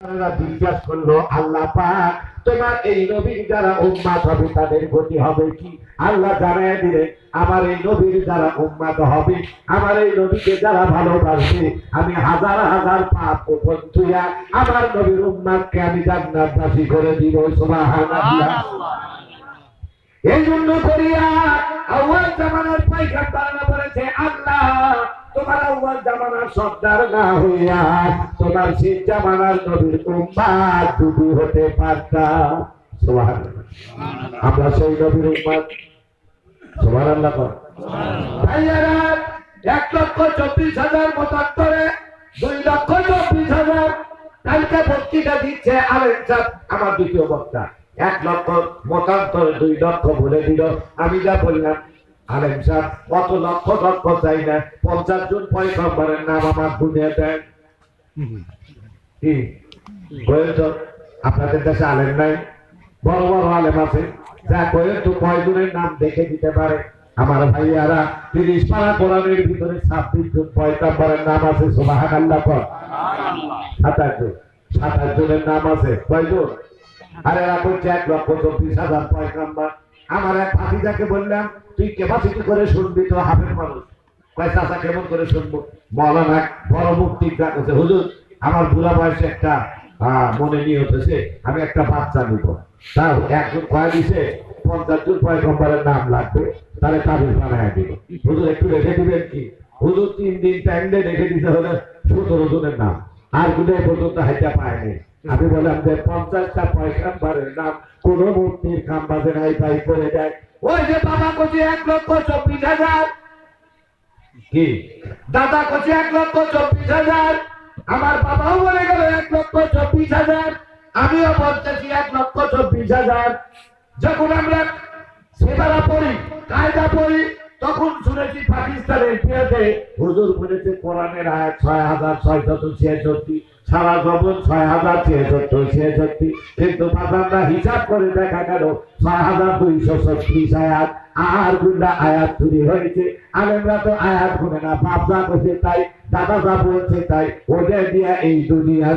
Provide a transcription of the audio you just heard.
জিজ্ঞাসা করল আল্লাহ পাক তোমার এই নবীর যারা উম্মাদ হবে তাদের গতি হবে কি? আল্লাহ জানায় দিলেন আমার এই নবীর যারা উম্মাদ হবে আমার এই নবীকে যারা ভালোবাসবে আমি হাজার হাজার পাপ উপর তুইয়া আমার নবীর উম্মাদকে আমি জান্নাতবাসী করে দিব। সুবহানাল্লাহ। এই জন্য করিয়া আউয়াল জামানার পাইকার আউয়াল জামানার সর্দার না হইয়া তোমার শেষ জামানার নবীর উম্মাদ হতে সুবহানাল্লাহ। আমরা সেই নবীর উম্মাদ। ভাইয়ারা, এক লক্ষ চব্বিশ হাজার দুই লক্ষ চব্বিশ হাজার, কালকে বক্তৃতা দিচ্ছে সাহেব, আমার দ্বিতীয় বক্তা। এক লক্ষ মতান্তর দুই লক্ষ বলে দিল। আমি যা বললাম আলেম সাহেব, কত লক্ষ লক্ষ চাই না পঞ্চাশ জন পয়গম্বরের নাম আমার দুনিয়া দেন। কি? বলেন আপনাদের দেশে আলেম নাই? বড় বড় আলেম আছে। যা কয়ে তো কয়জনের নাম দেখে দিতে পারে? আমার ভাইয়ারা, তিরিশ পারা কোরআনের ভিতরে ছাব্বিশ জন পয়গম্বরের নাম আছে সুবাহান আল্লাহ পর সাতাশ জন। সাতাশ জনের নাম আছে। কয়জন? আরে করছে এক লক্ষ চব্বিশ হাজার পয়গম্বর। আমার এক ভাতিজাকে বললাম, তুই কেপাসিটি করে শুনবি তো হাফের মানুষ? কেমন করে শুনব? বড় মুক্তি হুজুর, আমার বুড়া বয়সে একটা মনে নিয়ে হতেছে আমি একটা বাচ্চা নিব। তাও একজন কয় দিছে, পঞ্চাশ জন পয়গম্বরের নাম লাগবে তাহলে তাবিজ বানায় দিব। হুজুর, একটু রেখে দিবেন কি? হুজুর, তিন দিন টাইম দিয়ে রেখে দিতে হলে সতেরো জনের নাম। আর কোনো এ পর্যন্ত হাইটা পায়নি আমি বললাম যে পঞ্চাশটা পয়গম্বরের নাম কোন মূর্তির কাম বাজে নাই তাই করে দেয়। ওই যে বাবা কোচি এক লক্ষ চব্বিশ হাজার। কি? দাদা করছে এক লক্ষ চব্বিশ হাজার। আমার বাবাও বলে গেল এক লক্ষ চব্বিশ হাজার। আমিও বলতেছি এক লক্ষ চব্বিশ হাজার। যখন আমরা সেবারা পড়ি কায়দা পড়ি তখন শুনেছি পাকিস্তানের ইতিহাসে হুজুর কোরআনের আয়াত ছয় হাজার ছয় শত ছিয়াষট্টি, সারা জবন ছয় হাজার ছিয়াষট্টি ছিয়াষট্টি। কিন্তু বাজাররা হিসাব করে দেখা গেল, ছয় হাজার দুইশো ছত্রিশ আয়াত। আর গুন্ডা আয়াত চুরি হয়েছে। আলেমরা তো আয়াত গুনে না বাপ যা করছে তাই, দাদা যা বলছে তাই, ওদের দিয়া এই দুনিয়া